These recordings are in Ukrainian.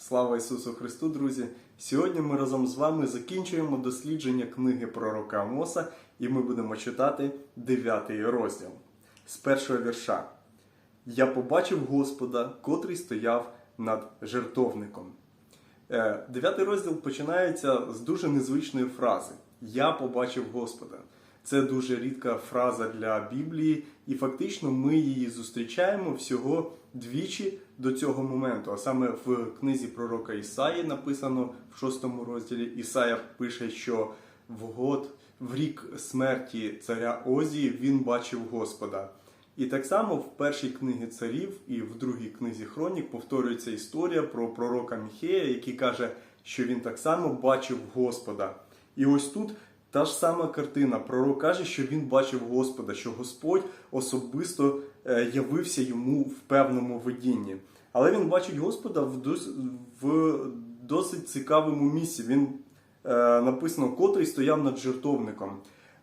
Слава Ісусу Христу, друзі! Сьогодні ми разом з вами закінчуємо дослідження книги пророка Амоса, і ми будемо читати 9 розділ з першого вірша. Я побачив Господа, котрий стояв над жертовником. Е, Дев'ятий розділ починається з дуже незвичної фрази Я побачив Господа. Це дуже рідка фраза для Біблії, і фактично ми її зустрічаємо всього двічі до цього моменту. А саме в книзі пророка Ісаї написано в шостому розділі. Ісая пише, що в год, в рік смерті царя Озії він бачив Господа. І так само в першій книгі царів і в другій книзі Хронік повторюється історія про пророка Міхея, який каже, що він так само бачив Господа. І ось тут та ж сама картина. Пророк каже, що він бачив Господа, що Господь особисто е, явився йому в певному видінні. Але він бачить Господа в дос- в досить цікавому місці. Він е, написано, котрий стояв над жертовником.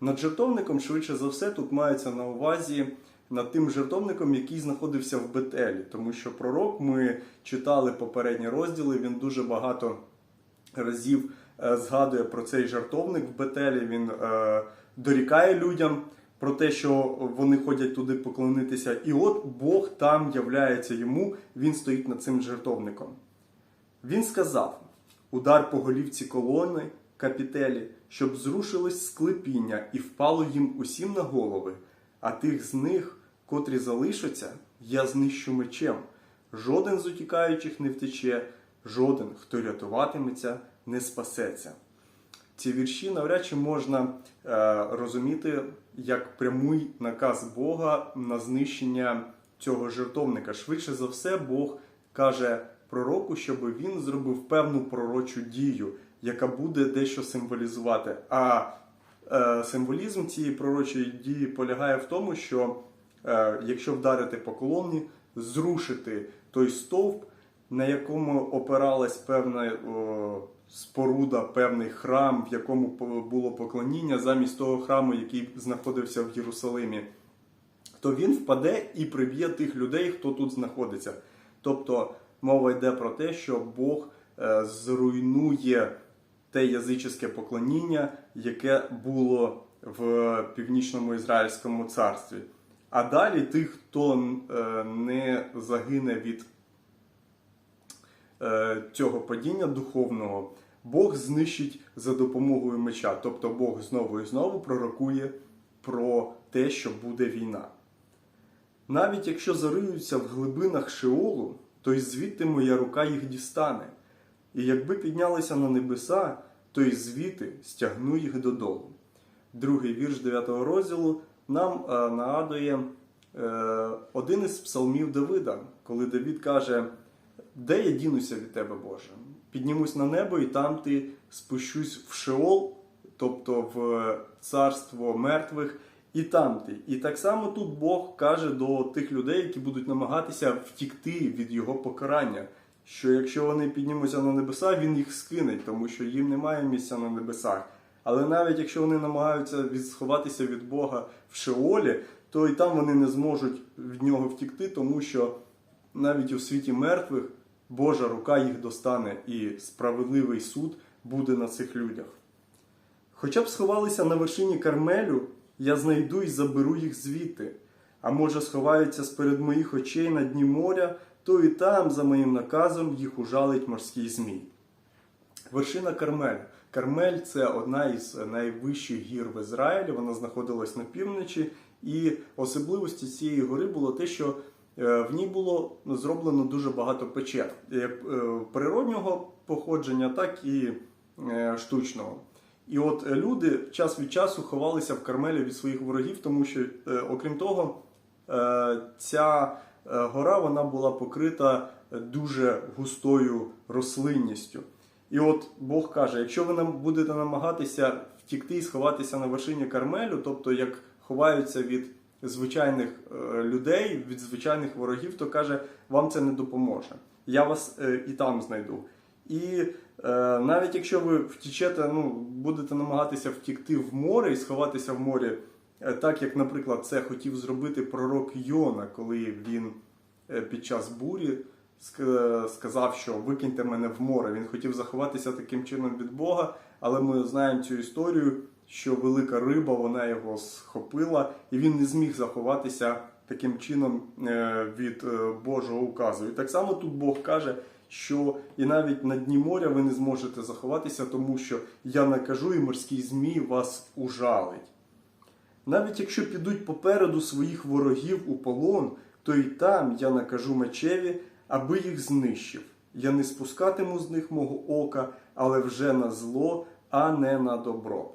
Над жертовником, швидше за все, тут мається на увазі над тим жертовником, який знаходився в Бетелі. Тому що пророк, ми читали попередні розділи, він дуже багато разів згадує про цей жартовник в Бетелі. Він е, дорікає людям про те, що вони ходять туди поклонитися. І от Бог там являється йому, він стоїть над цим жертовником. Він сказав: удар по голівці колони капітелі, щоб зрушилось склепіння і впало їм усім на голови, а тих з них, котрі залишаться, я знищу мечем. Жоден з утікаючих не втече, жоден, хто рятуватиметься, не спасеться. Ці вірші навряд чи можна е, розуміти як прямий наказ Бога на знищення цього жертовника. Швидше за все, Бог каже пророку, щоб він зробив певну пророчу дію, яка буде дещо символізувати. А е, символізм цієї пророчої дії полягає в тому, що е, якщо вдарити по колоні, зрушити той стовп, на якому опиралась певна о, споруда, певний храм, в якому було поклоніння, замість того храму, який знаходився в Єрусалимі, то він впаде і приб'є тих людей, хто тут знаходиться. Тобто мова йде про те, що Бог е, зруйнує те язичське поклоніння, яке було в північному ізраїльському царстві. А далі тих, хто е, не загине від цього падіння духовного, Бог знищить за допомогою меча. Тобто Бог знову і знову пророкує про те, що буде війна. Навіть якщо зариються в глибинах Шеолу, то й звідти моя рука їх дістане. І якби піднялися на небеса, то й звідти стягну їх додолу. Другий вірш 9 розділу нам е, нагадує е, один із псалмів Давида, коли Давид каже: Де я дінуся від тебе, Боже? Піднімусь на небо, і там ти спущусь в Шеол, тобто в царство мертвих, і там ти. І так само тут Бог каже до тих людей, які будуть намагатися втікти від його покарання. Що якщо вони піднімуться на небеса, він їх скине, тому що їм немає місця на небесах. Але навіть якщо вони намагаються сховатися від Бога в Шеолі, то і там вони не зможуть від нього втікти, тому що навіть у світі мертвих Божа рука їх достане, і справедливий суд буде на цих людях. Хоча б сховалися на вершині Кармелю, я знайду і заберу їх звідти. А може, сховаються сперед моїх очей на дні моря, то і там, за моїм наказом, їх ужалить морський змій. Вершина Кармель. Кармель це одна із найвищих гір в Ізраїлі. Вона знаходилась на півночі, і особливості цієї гори було те, що в ній було зроблено дуже багато печер, як е, природнього походження, так і е, штучного. І от е, люди час від часу ховалися в Кармелі від своїх ворогів, тому що, е, окрім того, е, ця е, гора вона була покрита дуже густою рослинністю. І от Бог каже: якщо ви нам будете намагатися втікти і сховатися на вершині Кармелю, тобто як ховаються від звичайних е, людей, від звичайних ворогів, то каже, вам це не допоможе. Я вас е, і там знайду. І е, навіть якщо ви втічете, ну будете намагатися втікти в море і сховатися в морі, так як, наприклад, це хотів зробити пророк Йона, коли він під час бурі сказав, що викиньте мене в море. Він хотів заховатися таким чином від Бога, але ми знаємо цю історію, що велика риба вона його схопила, і він не зміг заховатися таким чином е, від е, Божого указу. І так само тут Бог каже, що і навіть на дні моря ви не зможете заховатися, тому що я накажу, і морський змій вас ужалить. Навіть якщо підуть попереду своїх ворогів у полон, то і там я накажу мечеві, аби їх знищив. Я не спускатиму з них мого ока, але вже на зло, а не на добро.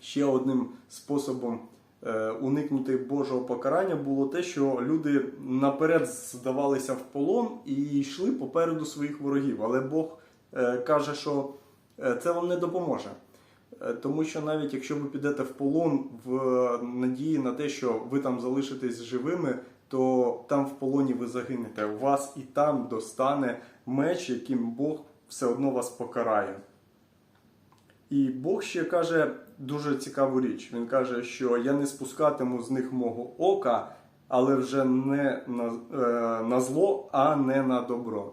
Ще одним способом е, уникнути Божого покарання було те, що люди наперед здавалися в полон і йшли попереду своїх ворогів. Але Бог е, каже, що е, це вам не допоможе. Тому що навіть якщо ви підете в полон в надії на те, що ви там залишитесь живими, то там в полоні ви загинете. У вас і там достане меч, яким Бог все одно вас покарає. І Бог ще каже дуже цікаву річ. Він каже, що я не спускатиму з них мого ока, але вже не на, е, на зло, а не на добро.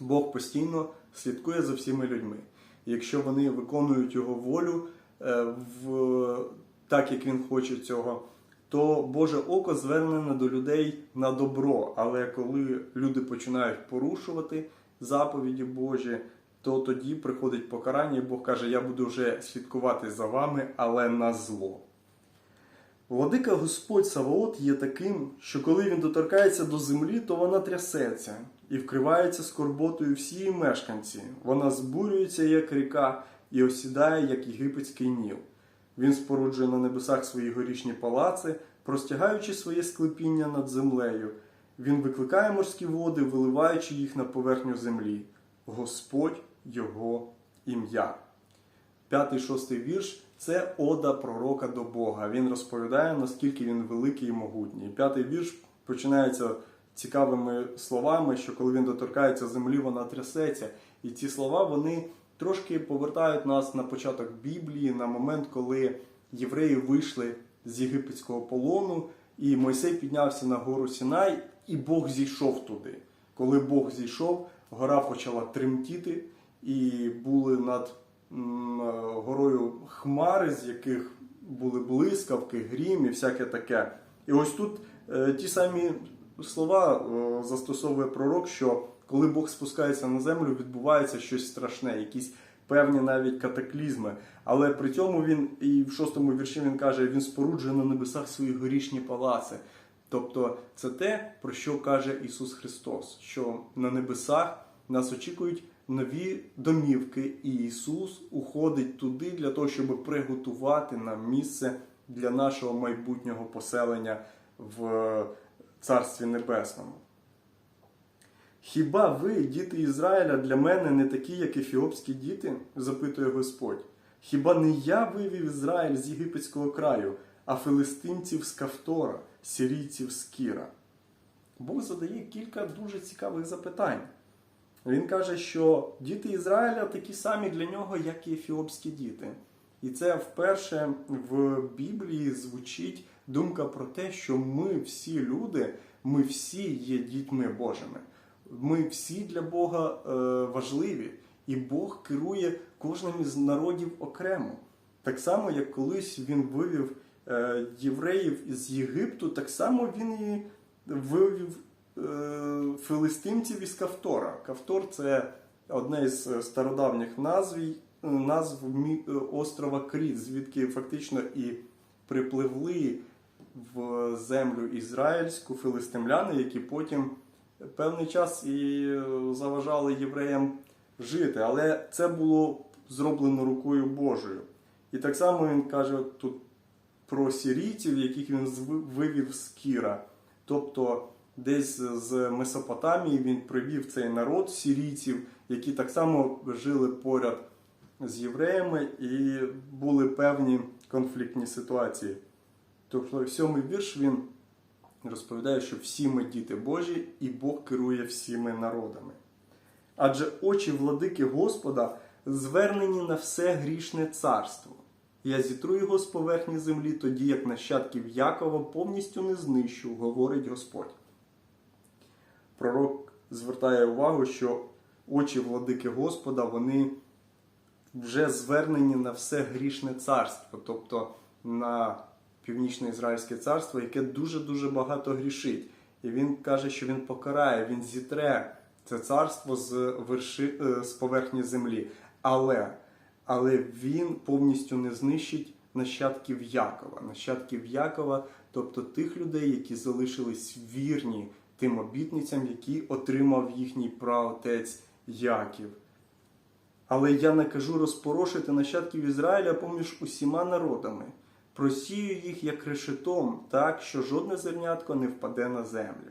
Бог постійно слідкує за всіми людьми. Якщо вони виконують його волю е, в, так, як він хоче цього, то Боже око звернене до людей на добро. Але коли люди починають порушувати заповіді Божі, то тоді приходить покарання, і Бог каже: Я буду вже слідкувати за вами, але на зло. Владика Господь Саваот є таким, що коли він доторкається до землі, то вона трясеться і вкривається скорботою всі її мешканці. Вона збурюється, як ріка, і осідає, як єгипетський ніл. Він споруджує на небесах свої горішні палаци, простягаючи своє склепіння над землею. Він викликає морські води, виливаючи їх на поверхню землі. Господь його ім'я. П'ятий шостий вірш це ода пророка до Бога. Він розповідає, наскільки він великий і могутній. П'ятий вірш починається цікавими словами, що коли він доторкається землі, вона трясеться. І ці слова вони трошки повертають нас на початок Біблії, на момент, коли євреї вийшли з єгипетського полону, і Мойсей піднявся на гору Сінай, і Бог зійшов туди. Коли Бог зійшов, гора почала тремтіти, і були над е, горою хмари, з яких були блискавки, грім і всяке таке. І ось тут е, ті самі слова е, застосовує пророк, що коли Бог спускається на землю, відбувається щось страшне, якісь певні навіть катаклізми. Але при цьому він і в шостому вірші він каже: він споруджує на небесах свої горішні палаци. Тобто це те, про що каже Ісус Христос, що на небесах нас очікують нові домівки, і Ісус уходить туди для того, щоб приготувати нам місце для нашого майбутнього поселення в Царстві Небесному. Хіба ви, діти Ізраїля, для мене не такі, як ефіопські діти? запитує Господь. Хіба не я вивів Ізраїль з єгипетського краю, а филистимців з Кавтора, сирійців з Кіра? Бог задає кілька дуже цікавих запитань. Він каже, що діти Ізраїля такі самі для нього, як і ефіопські діти. І це вперше в Біблії звучить думка про те, що ми всі люди, ми всі є дітьми Божими. Ми всі для Бога е, важливі, і Бог керує кожним із народів окремо. Так само, як колись він вивів е, євреїв із Єгипту, так само він і вивів филистимців із Кавтора. Кавтор це одна із стародавніх назв, назв е, острова Кріт, звідки фактично і припливли в землю ізраїльську филистимляни, які потім певний час і е, заважали євреям жити. Але це було зроблено рукою Божою. І так само він каже тут про сірійців, яких він вивів з Кіра. Тобто десь з Месопотамії він привів цей народ сірійців, які так само жили поряд з євреями і були певні конфліктні ситуації. Тобто, сьомий вірш він розповідає, що всі ми діти Божі, і Бог керує всіми народами. Адже очі владики Господа звернені на все грішне царство. Я зітру його з поверхні землі, тоді як нащадків Якова повністю не знищу, говорить Господь. Пророк звертає увагу, що очі владики Господа вони вже звернені на все грішне царство, тобто на північне ізраїльське царство, яке дуже-дуже багато грішить. І він каже, що він покарає, він зітре це царство з, верши, е, з поверхні землі. Але, але він повністю не знищить нащадків Якова. Нащадків Якова, тобто тих людей, які залишились вірні тим обітницям, які отримав їхній праотець Яків. Але я накажу розпорошити нащадків Ізраїля поміж усіма народами, просію їх як решетом, так що жодне зернятко не впаде на землю.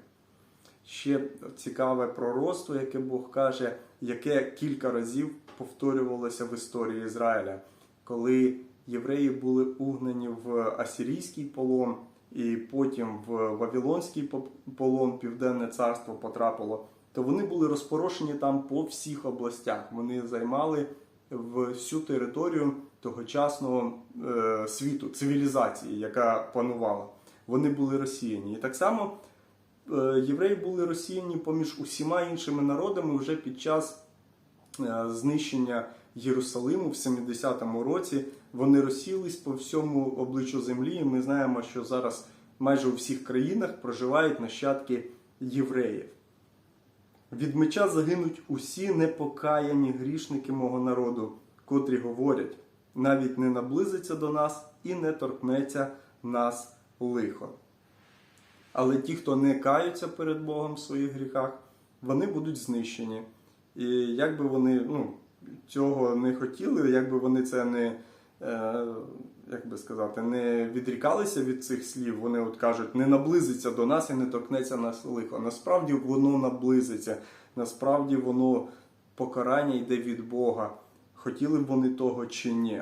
Ще цікаве пророцтво, яке Бог каже, яке кілька разів повторювалося в історії Ізраїля, коли євреї були угнані в асирійський полон, і потім в Вавилонський полон Південне царство потрапило, то вони були розпорошені там по всіх областях. Вони займали всю територію тогочасного е, світу, цивілізації, яка панувала. Вони були розсіяні. І так само е, євреї були розсіяні поміж усіма іншими народами вже під час е, знищення Єрусалиму в 70-му році. Вони розсілись по всьому обличчю землі. І ми знаємо, що зараз майже у всіх країнах проживають нащадки євреїв. Від меча загинуть усі непокаяні грішники мого народу, котрі говорять, навіть не наблизиться до нас і не торкнеться нас лихо. Але ті, хто не каються перед Богом в своїх гріхах, вони будуть знищені. І як би вони ну, цього не хотіли, як би вони це не, е, як би сказати, не відрікалися від цих слів, вони от кажуть, не наблизиться до нас і не торкнеться нас лихо. Насправді воно наблизиться, насправді воно покарання йде від Бога. Хотіли б вони того чи ні.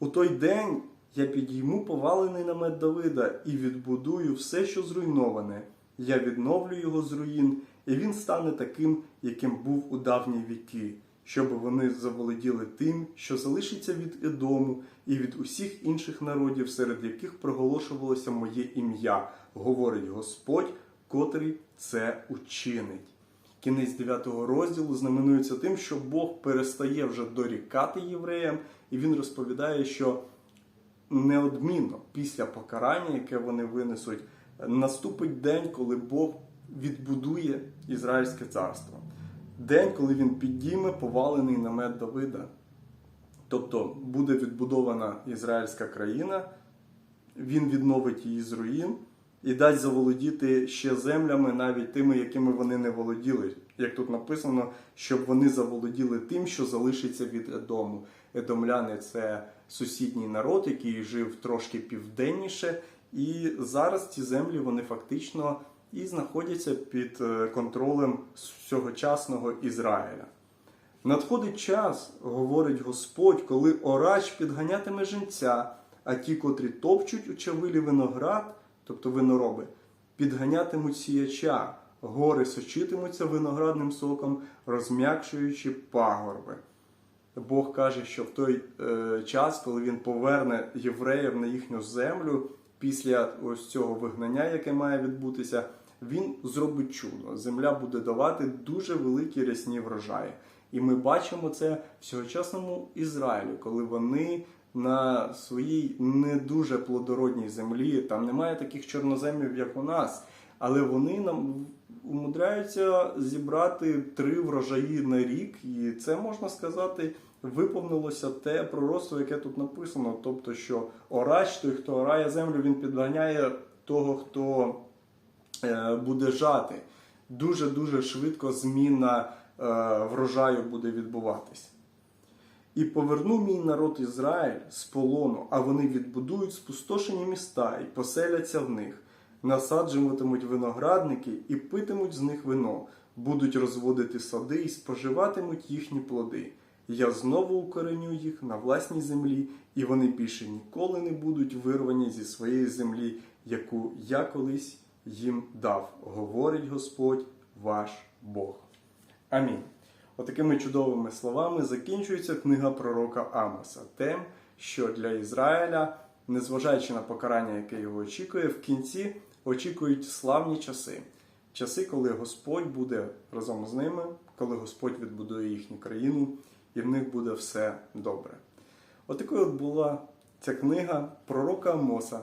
У той день я підійму повалений намет Давида і відбудую все, що зруйноване. Я відновлю його з руїн, і він стане таким, яким був у давні віки, щоб вони заволоділи тим, що залишиться від Едому і від усіх інших народів, серед яких проголошувалося моє ім'я, говорить Господь, котрий це учинить. Кінець 9 розділу знаменується тим, що Бог перестає вже дорікати євреям, і він розповідає, що неодмінно після покарання, яке вони винесуть, наступить день, коли Бог відбудує Ізраїльське царство. День, коли він підійме повалений намет Давида. Тобто буде відбудована ізраїльська країна, він відновить її з руїн і дасть заволодіти ще землями, навіть тими, якими вони не володіли. Як тут написано, щоб вони заволоділи тим, що залишиться від Едому. Едомляни це сусідній народ, який жив трошки південніше, і зараз ці землі вони фактично і знаходяться під е, контролем всьогочасного Ізраїля. Надходить час, говорить Господь, колиорач підганятиме женця, а ті, котрі топчуть у виноград, тобто винороби, підганятимуть сіяча, гори сочитимуться виноградним соком, розм'якшуючи пагорби. Бог каже, що в той е, час, коли він поверне євреїв на їхню землю, після ось цього вигнання, яке має відбутися, він зробить чудо. Земля буде давати дуже великі рясні врожаї. І ми бачимо це в сьогочасному Ізраїлі, коли вони на своїй не дуже плодородній землі, там немає таких чорноземів, як у нас, але вони нам умудряються зібрати три врожаї на рік, і це можна сказати. Виповнилося те пророцтво, яке тут написано. Тобто, що орач, той, хто орає землю, він підганяє того, хто буде жати. Дуже-дуже швидко зміна е, врожаю буде відбуватись. І поверну мій народ Ізраїль з полону, а вони відбудують спустошені міста і поселяться в них, насаджуватимуть виноградники і питимуть з них вино, будуть розводити сади і споживатимуть їхні плоди. Я знову укореню їх на власній землі, і вони більше ніколи не будуть вирвані зі своєї землі, яку я колись їм дав, говорить Господь ваш Бог. Амінь. Отакими чудовими словами закінчується книга пророка Амоса. Тим, що для Ізраїля, незважаючи на покарання, яке його очікує, в кінці очікують славні часи. часи, коли Господь буде разом з ними, коли Господь відбудує їхню країну, і в них буде все добре. Отакою от була ця книга пророка Амоса.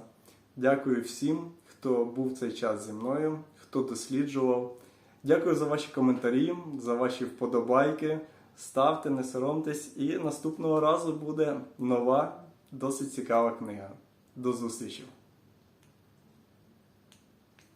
Дякую всім, хто був цей час зі мною, хто досліджував. Дякую за ваші коментарі, за ваші вподобайки. Ставте, не соромтесь, і наступного разу буде нова, досить цікава книга. До зустрічі!